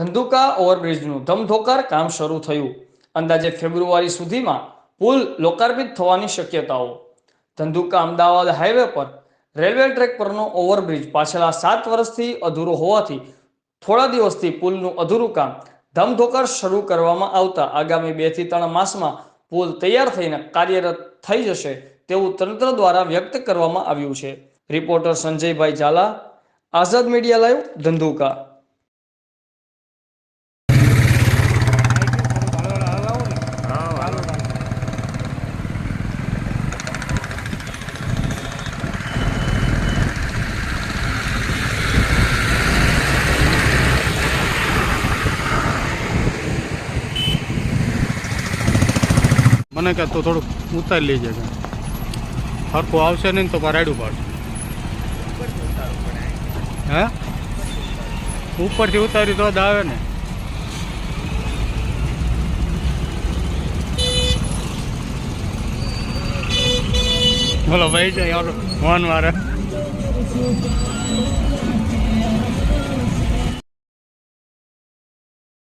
ધંધુકા ઓવરબ્રિજનું ધમધોકાર કામ શરૂ થયું. અંદાજે ફેબ્રુઆરી સુધીમાં પુલ લોકાર્પિત થવાની શક્યતાઓ. ધંધુકા અમદાવાદ હાઈવે પર રેલવે ટ્રેક પરનો ઓવરબ્રિજ પાછલા સાત વર્ષથી અધૂરો હોવાથી થોડા દિવસથી પુલનું અધૂરું કામ ધમધોકાર શરૂ કરવામાં આવતા આગામી બેથી ત્રણ માસમાં પુલ તૈયાર થઈને કાર્યરત થઈ જશે તેવું તંત્ર દ્વારા વ્યક્ત કરવામાં આવ્યું છે. Reporter Sanjaybhai Jhala, Azad media live Dhandhuka. મને કહે, તો થોડુંક ઉતારી લેજે કે. સરખું આવશે નહીં તો મારે રાડું પાડશે. હે? ઉપરથી ઉતારી તો જ આવે ને. બોલો ભાઈ જાય ફોન મારે